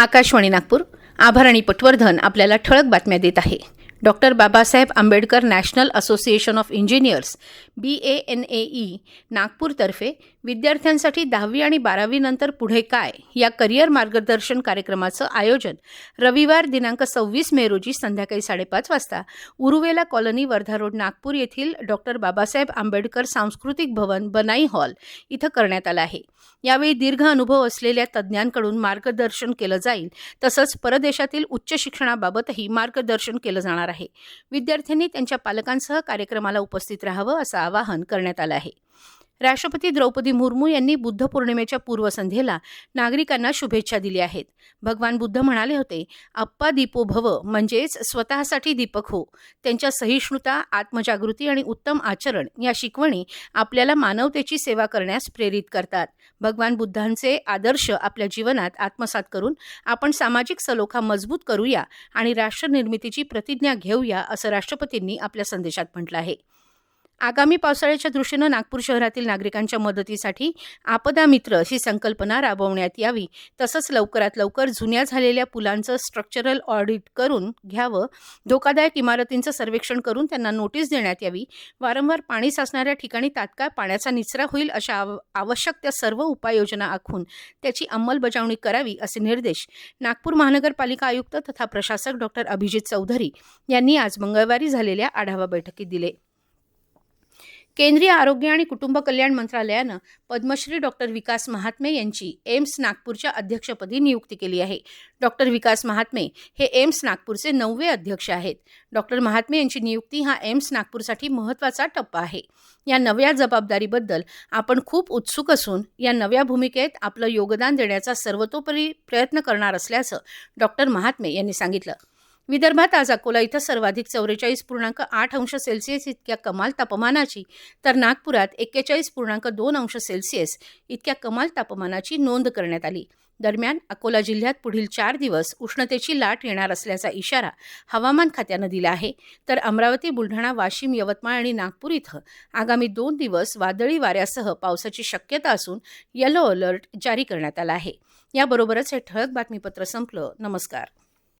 आकाशवाणी नागपूर. आभारणी पटवर्धन आपल्याला ठळक बातम्या देत आहे. Doctor Babasaheb Ambedkar national association of engineers B A N A E नागपूरतर्फे विद्यार्थ्यांसाठी दहावी आणि बारावीनंतर पुढे काय या करिअर मार्गदर्शन कार्यक्रमाचं आयोजन रविवार दिनांक सव्वीस मे रोजी संध्याकाळी साडेपाच वाजता उरुवेला कॉलनी वर्धा रोड नागपूर येथील डॉक्टर बाबासाहेब आंबेडकर सांस्कृतिक भवन बनाई हॉल इथं करण्यात आलं आहे. यावेळी दीर्घ अनुभव असलेल्या तज्ज्ञांकडून मार्गदर्शन केलं जाईल तसंच परदेशातील उच्च शिक्षणाबाबतही मार्गदर्शन केलं जाणार आहे. विद्यार्थ्यांनी त्यांच्या पालकांसह कार्यक्रमाला उपस्थित राहावं असं आवाहन करण्यात आलं आहे. राष्ट्रपती द्रौपदी मुर्मू यांनी बुद्ध पौर्णिमेच्या पूर्वसंध्येला नागरिकांना शुभेच्छा दिल्या आहेत. भगवान बुद्ध म्हणाले होते अप्पा दीपो भव म्हणजेच स्वतःसाठी दीपक हो. त्यांच्या सहिष्णुता आत्मजागृती आणि उत्तम आचरण या शिकवणी आपल्याला मानवतेची सेवा करण्यास प्रेरित करतात. भगवान बुद्धांचे आदर्श आपल्या जीवनात आत्मसात करून आपण सामाजिक सलोखा मजबूत करूया आणि राष्ट्रनिर्मितीची प्रतिज्ञा घेऊया असं राष्ट्रपतींनी आपल्या संदेशात म्हटलं आहे. आगामी पावसाळ्याच्या दृष्टीनं नागपूर शहरातील नागरिकांच्या मदतीसाठी आपदा मित्र ही संकल्पना राबवण्यात यावी. तसंच लवकरात लवकर जुन्या झालेल्या पुलांचं स्ट्रक्चरल ऑडिट करून घ्यावं. धोकादायक इमारतींचं सर्वेक्षण करून त्यांना नोटीस देण्यात यावी. वारंवार पाणी साचणाऱ्या ठिकाणी तात्काळ पाण्याचा निचरा होईल अशा आवश्यक त्या सर्व उपाययोजना आखून त्याची अंमलबजावणी करावी असे निर्देश नागपूर महानगरपालिका आयुक्त तथा प्रशासक डॉक्टर अभिजित चौधरी यांनी आज मंगळवारी झालेल्या आढावा बैठकीत दिले. केंद्रीय आरोग्य आणि कुटुंब कल्याण मंत्रालयानं पद्मश्री डॉक्टर विकास महात्मे यांची एम्स नागपूरच्या अध्यक्षपदी नियुक्ती केली आहे. डॉक्टर विकास महात्मे हे एम्स नागपूरचे नववे अध्यक्ष आहेत. डॉक्टर महात्मे यांची नियुक्ती हा एम्स नागपूरसाठी महत्त्वाचा टप्पा आहे. या नव्या जबाबदारीबद्दल आपण खूप उत्सुक असून या नव्या भूमिकेत आपलं योगदान देण्याचा सर्वतोपरी प्रयत्न करणार असल्याचं डॉक्टर महात्मे यांनी सांगितलं. विदर्भात आज अकोला इथं सर्वाधिक चौवेचाळीस पूर्णांक आठ अंश सेल्सिअस इतक्या कमाल तापमानाची. तर नागपुरात एक्केचाळीस पूर्णांक दोन अंश सेल्सिअस इतक्या कमाल तापमानाची नोंद करण्यात आली. दरम्यान अकोला जिल्ह्यात पुढील चार दिवस उष्णतेची लाट येणार असल्याचा इशारा हवामान खात्यानं दिला आहे. तर अमरावती बुलढाणा वाशिम यवतमाळ आणि नागपूर इथं आगामी दोन दिवस वादळी वाऱ्यासह पावसाची शक्यता असून येलो अलर्ट जारी करण्यात आला आहे. याबरोबरच हे ठळक बातमीपत्र संपलं. नमस्कार.